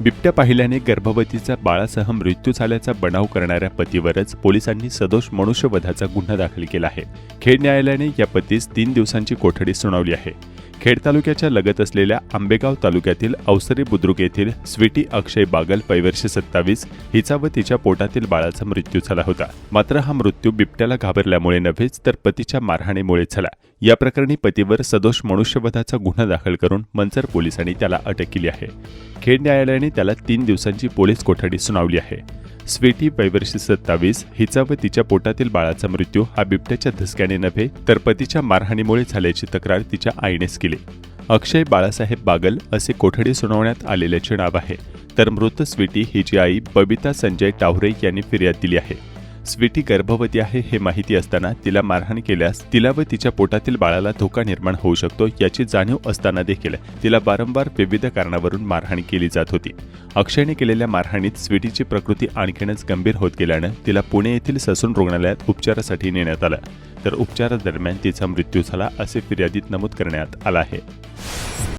बिबट्या पाहिल्याने गर्भवतीचा बाळासह मृत्यू झाल्याचा बनाव करणाऱ्या पतीवरच पोलिसांनी सदोष मनुष्यवधाचा गुन्हा दाखल केला आहे. खेड न्यायालयाने या पतीस तीन दिवसांची कोठडी सुनावली आहे. खेड तालुक्याच्या लगत असलेल्या आंबेगाव तालुक्यातील अवसरी बुद्रुक येथील स्वीटी अक्षय बागल पैवर्षे सत्तावीस हिचा व तिच्या पोटातील बाळाचा मृत्यू झाला होता. मात्र हा मृत्यू बिबट्याला घाबरल्यामुळे नव्हेच तर पतीच्या मारहाणीमुळे झाला. या प्रकरणी पतीवर सदोष मनुष्यवधाचा गुन्हा दाखल करून मंचर पोलिसांनी त्याला अटक केली आहे. खेड न्यायालयाने त्याला तीन दिवसांची पोलीस कोठडी सुनावली आहे. स्वीटी पैवर्षी सत्तावीस हिचा व तिच्या पोटातील बाळाचा मृत्यू हा बिबट्याच्या धसक्याने नव्हे तर पतीच्या मारहाणीमुळे झाल्याची तक्रार तिच्या आईनेच केली. अक्षय बाळासाहेब बागल असे कोठडी सुनावण्यात आलेल्याचे नाव आहे. तर मृत स्वीटी हिची आई बबिता संजय टावरे यांनी फिर्याद दिली आहे. स्वीटी गर्भवती आहे हे माहिती असताना तिला मारहाण केल्यास तिला व तिच्या पोटातील बाळाला धोका निर्माण होऊ शकतो याची जाणीव असताना देखील तिला वारंवार विविध कारणावरून मारहाण केली जात होती. अक्षयने केलेल्या मारहाणीत स्वीटीची प्रकृती आणखीनच गंभीर होत गेल्यानं तिला पुणे येथील ससून रुग्णालयात उपचारासाठी नेण्यात आलं. तर उपचारादरम्यान तिचा मृत्यू झाला असे फिर्यादीत नमूद करण्यात आलं आहे.